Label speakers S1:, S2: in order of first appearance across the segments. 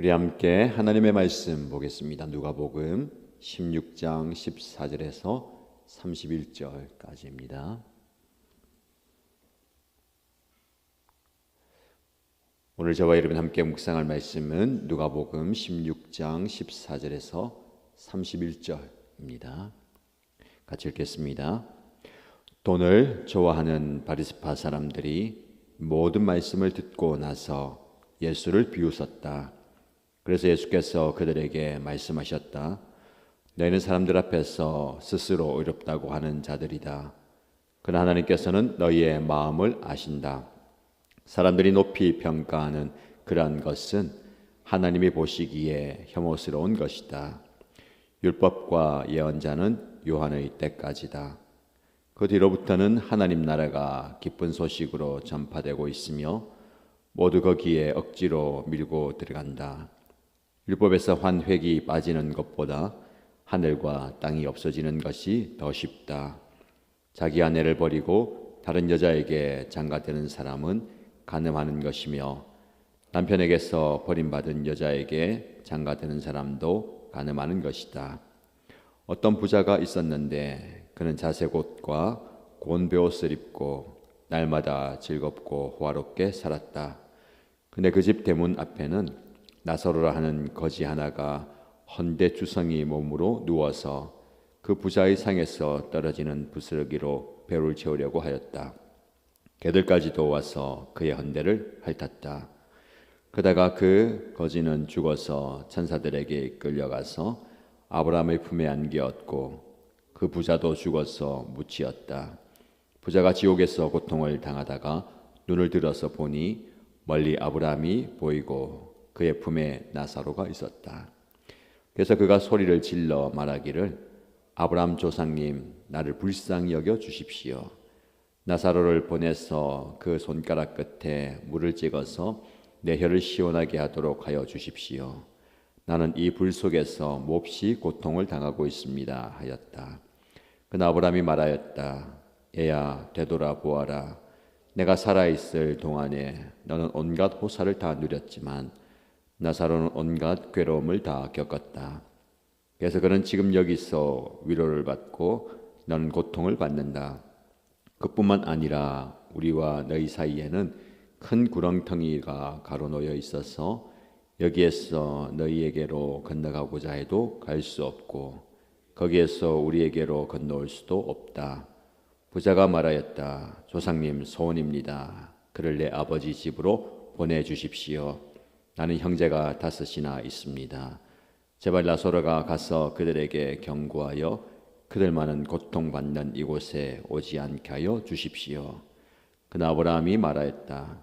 S1: 우리 함께 하나님의 말씀 보겠습니다. 누가복음 16장 14절에서 31절까지입니다. 오늘 저와 여러분 함께 묵상할 말씀은 누가복음 16장 14절에서 31절입니다. 같이 읽겠습니다. 돈을 좋아하는 바리스파 사람들이 모든 말씀을 듣고 나서 예수를 비웃었다. 그래서 예수께서 그들에게 말씀하셨다. 너희는 사람들 앞에서 스스로 어렵다고 하는 자들이다. 그러나 하나님께서는 너희의 마음을 아신다. 사람들이 높이 평가하는 그러한 것은 하나님이 보시기에 혐오스러운 것이다. 율법과 예언자는 요한의 때까지다. 그 뒤로부터는 하나님 나라가 기쁜 소식으로 전파되고 있으며 모두 거기에 억지로 밀고 들어간다. 율법에서 환획이 빠지는 것보다 하늘과 땅이 없어지는 것이 더 쉽다. 자기 아내를 버리고 다른 여자에게 장가되는 사람은 가늠하는 것이며 남편에게서 버림받은 여자에게 장가되는 사람도 가늠하는 것이다. 어떤 부자가 있었는데 그는 자색 옷과 고운 베옷을 입고 날마다 즐겁고 호화롭게 살았다. 근데 그 집 대문 앞에는 나서로라 하는 거지 하나가 헌대 주성이 몸으로 누워서 그 부자의 상에서 떨어지는 부스러기로 배를 채우려고 하였다. 개들까지도 와서 그의 헌대를 핥았다. 그다가 그 거지는 죽어서 천사들에게 끌려가서 아브라함의 품에 안기었고 그 부자도 죽어서 묻히었다. 부자가 지옥에서 고통을 당하다가 눈을 들어서 보니 멀리 아브라함이 보이고 그의 품에 나사로가 있었다. 그래서 그가 소리를 질러 말하기를 아브라함 조상님 나를 불쌍히 여겨 주십시오. 나사로를 보내서 그 손가락 끝에 물을 찍어서 내 혀를 시원하게 하도록 하여 주십시오. 나는 이 불 속에서 몹시 고통을 당하고 있습니다 하였다. 그 아브라함이 말하였다. 얘야 되돌아 보아라. 내가 살아 있을 동안에 너는 온갖 호사를 다 누렸지만 나사로는 온갖 괴로움을 다 겪었다. 그래서 그는 지금 여기서 위로를 받고 너는 고통을 받는다. 그뿐만 아니라 우리와 너희 사이에는 큰 구렁텅이가 가로놓여 있어서 여기에서 너희에게로 건너가고자 해도 갈 수 없고 거기에서 우리에게로 건너올 수도 없다. 부자가 말하였다. 조상님 소원입니다. 그를 내 아버지 집으로 보내주십시오. 나는 형제가 다섯이나 있습니다. 제발 나소로가 가서 그들에게 경고하여 그들 많은 고통받는 이곳에 오지 않게 하여 주십시오. 그나 아브라함이 말하였다.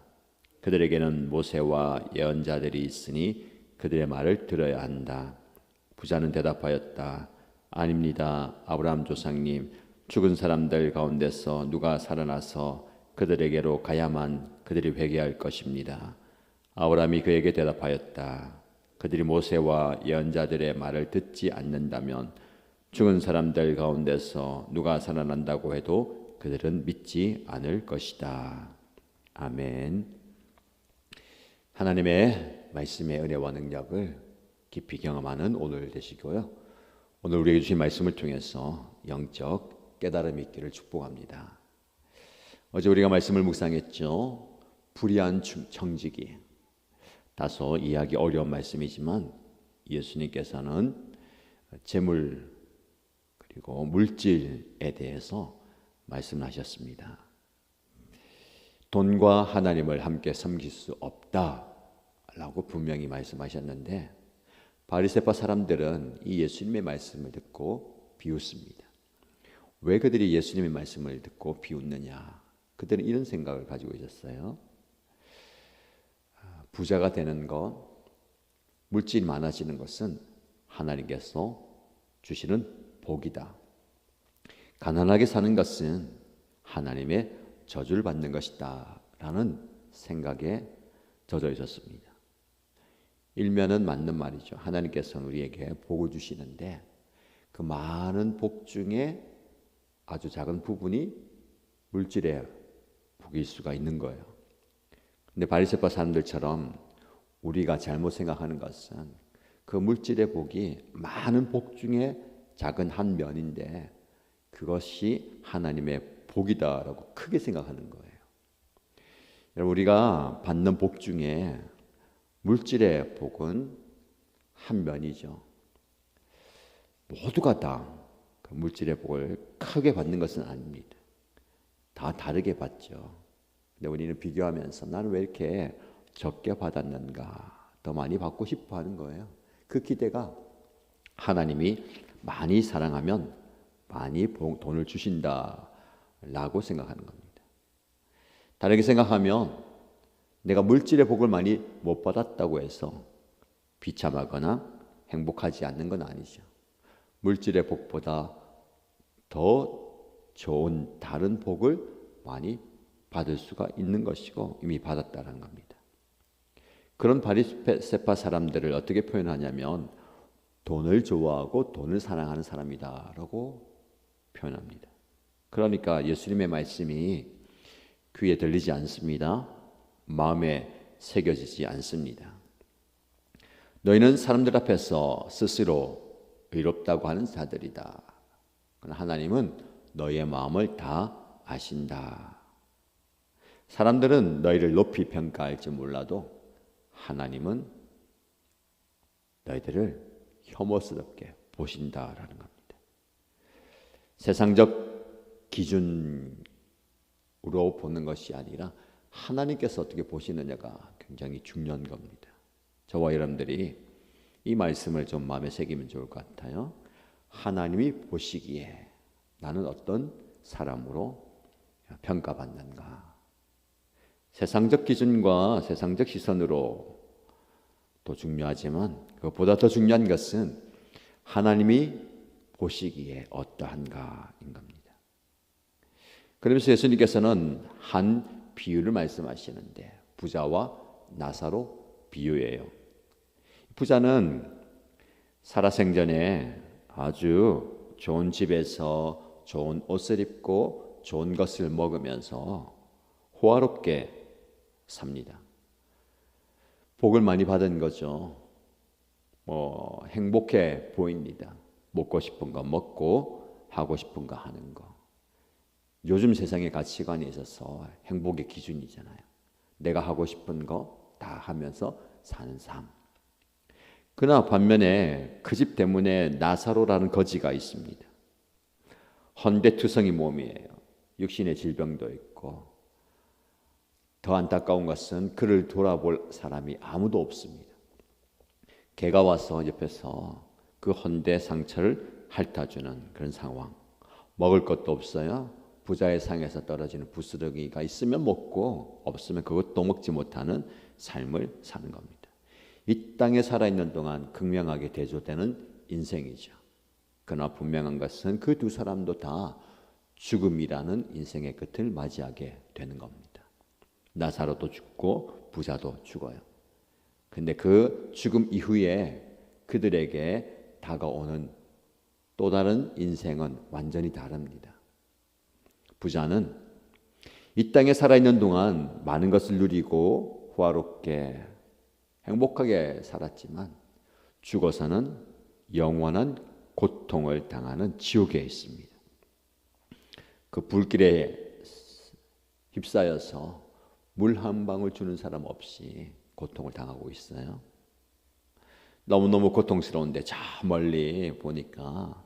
S1: 그들에게는 모세와 예언자들이 있으니 그들의 말을 들어야 한다. 부자는 대답하였다. 아닙니다. 아브라함 조상님, 죽은 사람들 가운데서 누가 살아나서 그들에게로 가야만 그들이 회개할 것입니다. 아브라함이 그에게 대답하였다. 그들이 모세와 예언자들의 말을 듣지 않는다면 죽은 사람들 가운데서 누가 살아난다고 해도 그들은 믿지 않을 것이다. 아멘. 하나님의 말씀의 은혜와 능력을 깊이 경험하는 오늘 되시고요. 오늘 우리에게 주신 말씀을 통해서 영적 깨달음이 있기를 축복합니다. 어제 우리가 말씀을 묵상했죠. 불의한 청지기. 다소 이해하기 어려운 말씀이지만 예수님께서는 재물 그리고 물질에 대해서 말씀하셨습니다. 돈과 하나님을 함께 섬길 수 없다라고 분명히 말씀하셨는데 바리새파 사람들은 이 예수님의 말씀을 듣고 비웃습니다. 왜 그들이 예수님의 말씀을 듣고 비웃느냐? 그들은 이런 생각을 가지고 있었어요. 부자가 되는 것, 물질이 많아지는 것은 하나님께서 주시는 복이다. 가난하게 사는 것은 하나님의 저주를 받는 것이다. 라는 생각에 젖어 있었습니다. 일면은 맞는 말이죠. 하나님께서는 우리에게 복을 주시는데 그 많은 복 중에 아주 작은 부분이 물질의 복일 수가 있는 거예요. 근데 바리새파 사람들처럼 우리가 잘못 생각하는 것은 그 물질의 복이 많은 복 중에 작은 한 면인데 그것이 하나님의 복이다라고 크게 생각하는 거예요. 여러분 우리가 받는 복 중에 물질의 복은 한 면이죠. 모두가 다그 물질의 복을 크게 받는 것은 아닙니다. 다 다르게 받죠. 근데 우리는 비교하면서 나는 왜 이렇게 적게 받았는가 더 많이 받고 싶어 하는 거예요. 그 기대가 하나님이 많이 사랑하면 많이 돈을 주신다라고 생각하는 겁니다. 다르게 생각하면 내가 물질의 복을 많이 못 받았다고 해서 비참하거나 행복하지 않는 건 아니죠. 물질의 복보다 더 좋은 다른 복을 많이 받을 수가 있는 것이고 이미 받았다는 겁니다. 그런 바리세파 사람들을 어떻게 표현하냐면 돈을 좋아하고 돈을 사랑하는 사람이다라고 표현합니다. 그러니까 예수님의 말씀이 귀에 들리지 않습니다. 마음에 새겨지지 않습니다. 너희는 사람들 앞에서 스스로 의롭다고 하는 자들이다. 하나님은 너희의 마음을 다 아신다. 사람들은 너희를 높이 평가할지 몰라도 하나님은 너희들을 혐오스럽게 보신다라는 겁니다. 세상적 기준으로 보는 것이 아니라 하나님께서 어떻게 보시느냐가 굉장히 중요한 겁니다. 저와 여러분들이 이 말씀을 좀 마음에 새기면 좋을 것 같아요. 하나님이 보시기에 나는 어떤 사람으로 평가받는가? 세상적 기준과 세상적 시선으로 도 중요하지만 그것보다 더 중요한 것은 하나님이 보시기에 어떠한가인 겁니다. 그러면서 예수님께서는 한 비유를 말씀하시는데 부자와 나사로 비유예요. 부자는 살아생전에 아주 좋은 집에서 좋은 옷을 입고 좋은 것을 먹으면서 호화롭게 삽니다. 복을 많이 받은 거죠. 뭐 행복해 보입니다. 먹고 싶은 거 먹고 하고 싶은 거 하는 거. 요즘 세상의 가치관에 있어서 행복의 기준이잖아요. 내가 하고 싶은 거 다 하면서 사는 삶. 그러나 반면에 그 집 때문에 나사로라는 거지가 있습니다. 헌대투성이 몸이에요. 육신의 질병도 있고 더 안타까운 것은 그를 돌아볼 사람이 아무도 없습니다. 개가 와서 옆에서 그 헌대 상처를 핥아주는 그런 상황. 먹을 것도 없어요. 부자의 상에서 떨어지는 부스러기가 있으면 먹고 없으면 그것도 먹지 못하는 삶을 사는 겁니다. 이 땅에 살아있는 동안 극명하게 대조되는 인생이죠. 그러나 분명한 것은 그 두 사람도 다 죽음이라는 인생의 끝을 맞이하게 되는 겁니다. 나사로도 죽고 부자도 죽어요. 근데 그 죽음 이후에 그들에게 다가오는 또 다른 인생은 완전히 다릅니다. 부자는 이 땅에 살아있는 동안 많은 것을 누리고 호화롭게 행복하게 살았지만 죽어서는 영원한 고통을 당하는 지옥에 있습니다. 그 불길에 휩싸여서 물 한 방울 주는 사람 없이 고통을 당하고 있어요. 너무너무 고통스러운데 저 멀리 보니까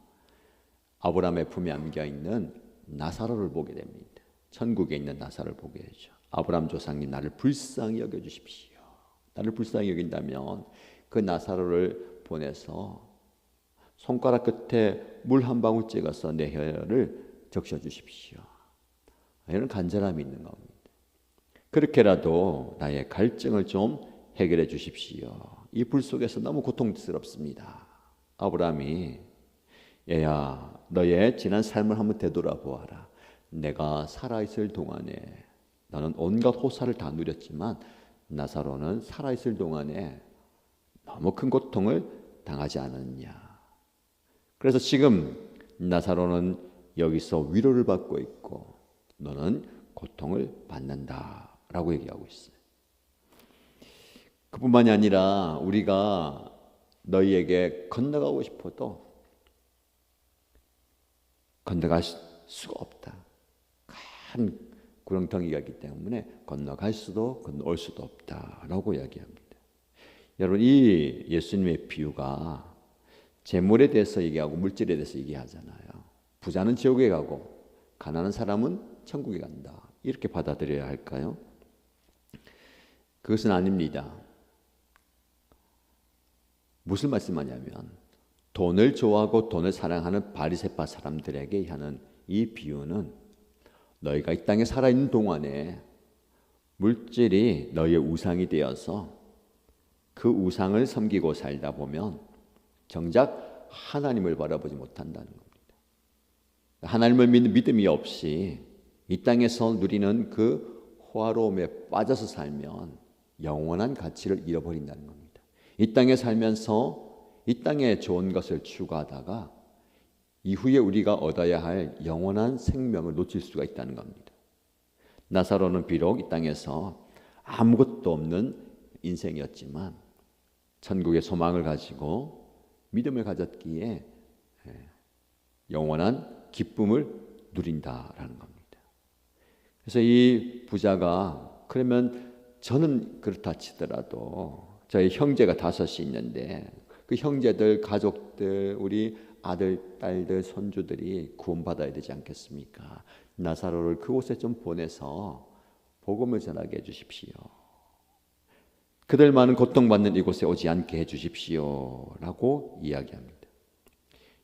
S1: 아브라함의 품에 안겨 있는 나사로를 보게 됩니다. 천국에 있는 나사를 보게 되죠. 아브라함 조상님 나를 불쌍히 여겨 주십시오. 나를 불쌍히 여긴다면 그 나사로를 보내서 손가락 끝에 물 한 방울 찍어서 내 혀를 적셔 주십시오. 이런 간절함이 있는 겁니다. 그렇게라도 나의 갈증을 좀 해결해 주십시오. 이 불 속에서 너무 고통스럽습니다. 아브라함이 얘야 너의 지난 삶을 한번 되돌아보아라. 내가 살아있을 동안에 나는 온갖 호사를 다 누렸지만 나사로는 살아있을 동안에 너무 큰 고통을 당하지 않았냐. 그래서 지금 나사로는 여기서 위로를 받고 있고 너는 고통을 받는다 라고 얘기하고 있어요. 그뿐만이 아니라 우리가 너희에게 건너가고 싶어도 건너갈 수가 없다. 큰 구렁텅이가 있기 때문에 건너갈 수도 건너올 수도 없다라고 이야기합니다. 여러분 이 예수님의 비유가 재물에 대해서 얘기하고 물질에 대해서 얘기하잖아요. 부자는 지옥에 가고 가난한 사람은 천국에 간다. 이렇게 받아들여야 할까요? 그것은 아닙니다. 무슨 말씀하냐면 돈을 좋아하고 돈을 사랑하는 바리새파 사람들에게 하는 이 비유는 너희가 이 땅에 살아 있는 동안에 물질이 너희의 우상이 되어서 그 우상을 섬기고 살다 보면 정작 하나님을 바라보지 못한다는 겁니다. 하나님을 믿는 믿음이 없이 이 땅에서 누리는 그 호화로움에 빠져서 살면 영원한 가치를 잃어버린다는 겁니다. 이 땅에 살면서 이 땅에 좋은 것을 추구하다가 이후에 우리가 얻어야 할 영원한 생명을 놓칠 수가 있다는 겁니다. 나사로는 비록 이 땅에서 아무것도 없는 인생이었지만 천국의 소망을 가지고 믿음을 가졌기에 예, 영원한 기쁨을 누린다라는 겁니다. 그래서 이 부자가 그러면 저는 그렇다 치더라도 저희 형제가 다섯이 있는데 그 형제들, 가족들, 우리 아들, 딸들, 손주들이 구원받아야 되지 않겠습니까? 나사로를 그곳에 좀 보내서 복음을 전하게 해 주십시오. 그들만은 고통받는 이곳에 오지 않게 해 주십시오. 라고 이야기합니다.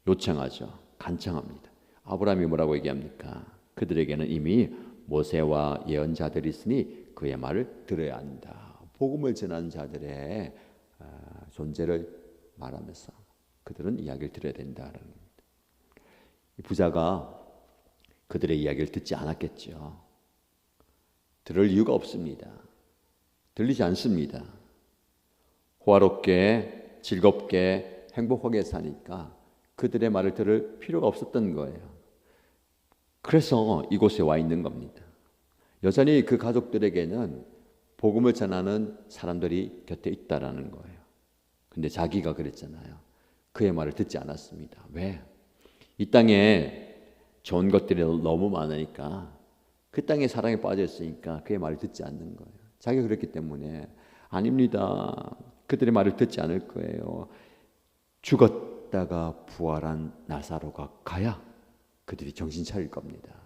S1: 요청하죠. 간청합니다. 아브라함이 뭐라고 얘기합니까? 그들에게는 이미 모세와 예언자들이 있으니 그의 말을 들어야 한다. 복음을 전하는 자들의 아, 존재를 말하면서 그들은 이야기를 들어야 된다는 겁니다. 부자가 그들의 이야기를 듣지 않았겠죠. 들을 이유가 없습니다. 들리지 않습니다. 호화롭게, 즐겁게, 행복하게 사니까 그들의 말을 들을 필요가 없었던 거예요. 그래서 이곳에 와 있는 겁니다. 여전히 그 가족들에게는 복음을 전하는 사람들이 곁에 있다라는 거예요. 근데 자기가 그랬잖아요. 그의 말을 듣지 않았습니다. 왜? 이 땅에 좋은 것들이 너무 많으니까 그 땅에 사랑에 빠져 있으니까 그의 말을 듣지 않는 거예요. 자기가 그랬기 때문에 아닙니다. 그들의 말을 듣지 않을 거예요. 죽었다가 부활한 나사로가 가야 그들이 정신 차릴 겁니다.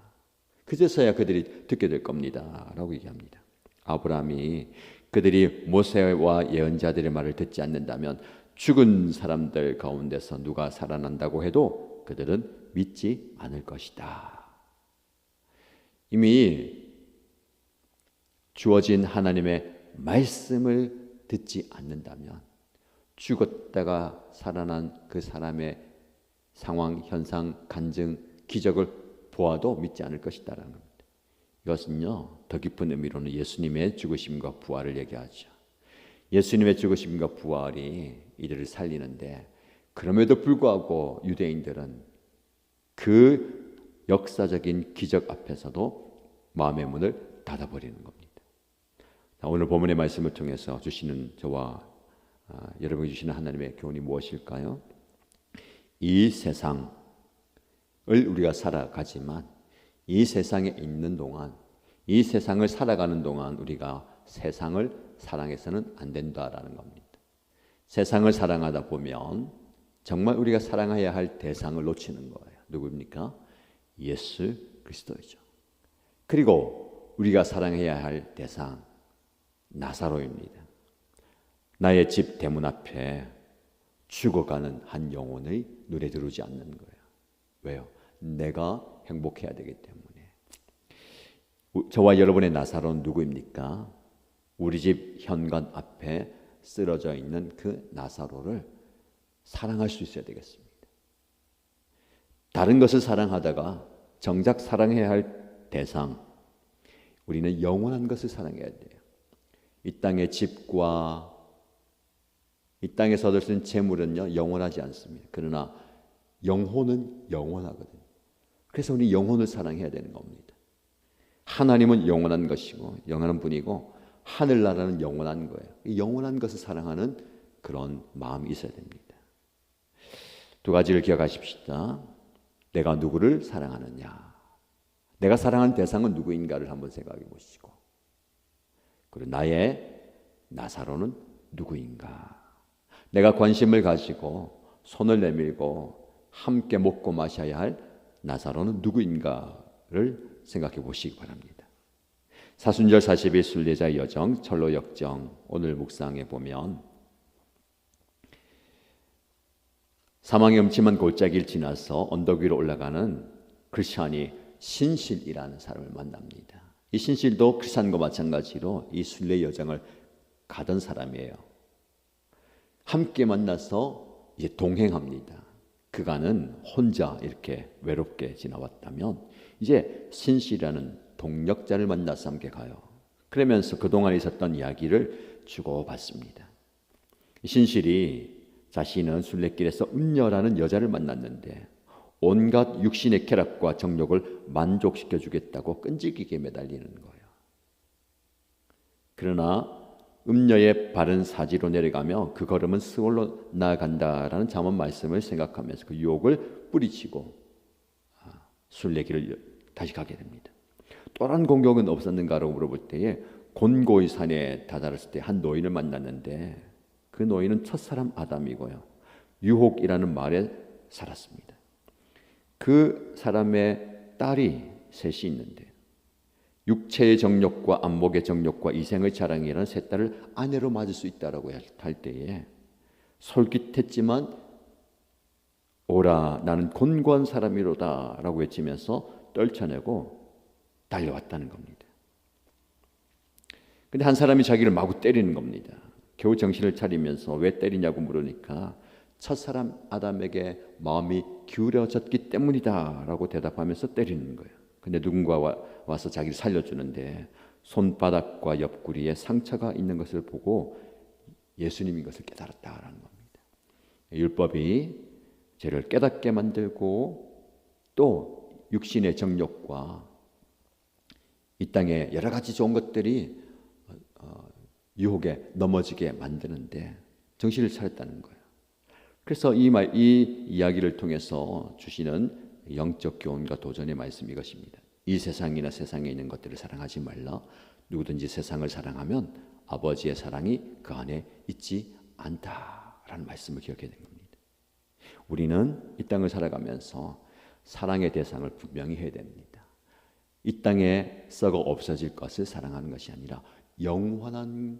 S1: 그제서야 그들이 듣게 될 겁니다. 라고 얘기합니다. 아브라함이 그들이 모세와 예언자들의 말을 듣지 않는다면 죽은 사람들 가운데서 누가 살아난다고 해도 그들은 믿지 않을 것이다. 이미 주어진 하나님의 말씀을 듣지 않는다면 죽었다가 살아난 그 사람의 상황, 현상, 간증, 기적을 보아도 믿지 않을 것이다라는 겁니다. 이것은요 더 깊은 의미로는 예수님의 죽으심과 부활을 얘기하죠. 예수님의 죽으심과 부활이 이들을 살리는데 그럼에도 불구하고 유대인들은 그 역사적인 기적 앞에서도 마음의 문을 닫아버리는 겁니다. 오늘 본문의 말씀을 통해서 주시는 저와 아, 여러분이 주시는 하나님의 교훈이 무엇일까요? 이 세상을 우리가 살아가지만 이 세상에 있는 동안 이 세상을 살아가는 동안 우리가 세상을 사랑해서는 안 된다라는 겁니다. 세상을 사랑하다 보면 정말 우리가 사랑해야 할 대상을 놓치는 거예요. 누구입니까? 예수 그리스도이죠. 그리고 우리가 사랑해야 할 대상 나사로입니다. 나의 집 대문 앞에 죽어가는 한 영혼의 눈에 들어오지 않는 거예요. 왜요? 내가 행복해야 되기 때문에. 저와 여러분의 나사로는 누구입니까? 우리 집 현관 앞에 쓰러져 있는 그 나사로를 사랑할 수 있어야 되겠습니다. 다른 것을 사랑하다가 정작 사랑해야 할 대상, 우리는 영원한 것을 사랑해야 돼요. 이 땅의 집과 이 땅에서 얻을 수 있는 재물은요 영원하지 않습니다. 그러나 영혼은 영원하거든요. 그래서 우리 영혼을 사랑해야 되는 겁니다. 하나님은 영원한 것이고 영원한 분이고 하늘나라는 영원한 거예요. 이 영원한 것을 사랑하는 그런 마음이 있어야 됩니다. 두 가지를 기억하십시다. 내가 누구를 사랑하느냐. 내가 사랑하는 대상은 누구인가를 한번 생각해 보시고. 그리고 나의 나사로는 누구인가. 내가 관심을 가지고 손을 내밀고 함께 먹고 마셔야 할 나사로는 누구인가를 생각해 보시기 바랍니다. 사순절 40일 순례자의 여정 철로 역정 오늘 묵상해 보면 사망의 음침한 골짜기를 지나서 언덕 위로 올라가는 크리스찬이 신실이라는 사람을 만납니다. 이 신실도 크리스찬과 마찬가지로 이 순례 여정을 가던 사람이에요. 함께 만나서 이제 동행합니다. 그간은 혼자 이렇게 외롭게 지나왔다면 이제 신실이라는 동력자를 만나서 함께 가요. 그러면서 그동안 있었던 이야기를 주고받습니다. 신실이 자신은 순례길에서 음녀라는 여자를 만났는데 온갖 육신의 쾌락과 정욕을 만족시켜 주겠다고 끈질기게 매달리는 거예요. 그러나 음녀의 바른 사지로 내려가며 그 걸음은 스올로 나아간다라는 잠언 말씀을 생각하면서 그 유혹을 뿌리치고 아, 순례길을 다시 가게 됩니다. 또한 공격은 없었는가라고 물어볼 때에 곤고의 산에 다다랐을 때 한 노인을 만났는데 그 노인은 첫사람 아담이고요. 유혹이라는 말에 살았습니다. 그 사람의 딸이 셋이 있는데 육체의 정욕과 안목의 정욕과 이생의 자랑이라는 세 딸을 아내로 맞을 수 있다라고 할 때에 솔깃했지만 오라 나는 곤고한 사람이로다라고 외치면서 떨쳐내고 달려왔다는 겁니다. 근데 한 사람이 자기를 마구 때리는 겁니다. 겨우 정신을 차리면서 왜 때리냐고 물으니까 첫 사람 아담에게 마음이 기울어졌기 때문이다라고 대답하면서 때리는 거예요. 근데 누군가 와, 와서 자기를 살려주는데 손바닥과 옆구리에 상처가 있는 것을 보고 예수님인 것을 깨달았다라는 겁니다. 율법이 죄를 깨닫게 만들고 또 육신의 정욕과 이 땅에 여러 가지 좋은 것들이 어, 유혹에 넘어지게 만드는데 정신을 차렸다는 거예요. 그래서 이, 말, 이 이야기를 통해서 주시는 영적 교훈과 도전의 말씀 이 것입니다. 이 세상이나 세상에 있는 것들을 사랑하지 말라. 누구든지 세상을 사랑하면 아버지의 사랑이 그 안에 있지 않다라는 말씀을 기억해야 되는 겁니다. 우리는 이 땅을 살아가면서 사랑의 대상을 분명히 해야 됩니다. 이 땅에 썩어 없어질 것을 사랑하는 것이 아니라 영원한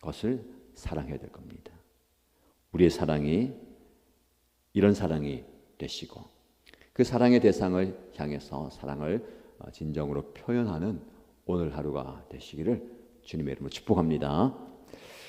S1: 것을 사랑해야 될 겁니다. 우리의 사랑이 이런 사랑이 되시고 그 사랑의 대상을 향해서 사랑을 어, 진정으로 표현하는 오늘 하루가 되시기를 주님의 이름으로 축복합니다.